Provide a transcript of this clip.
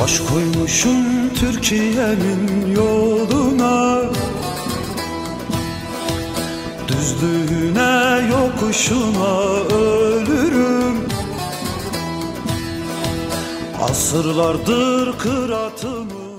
Koşmuşum Türkiye'nin yoluna. Düzlüğüne yokuşuna ölürüm. Asırlardır kıratımı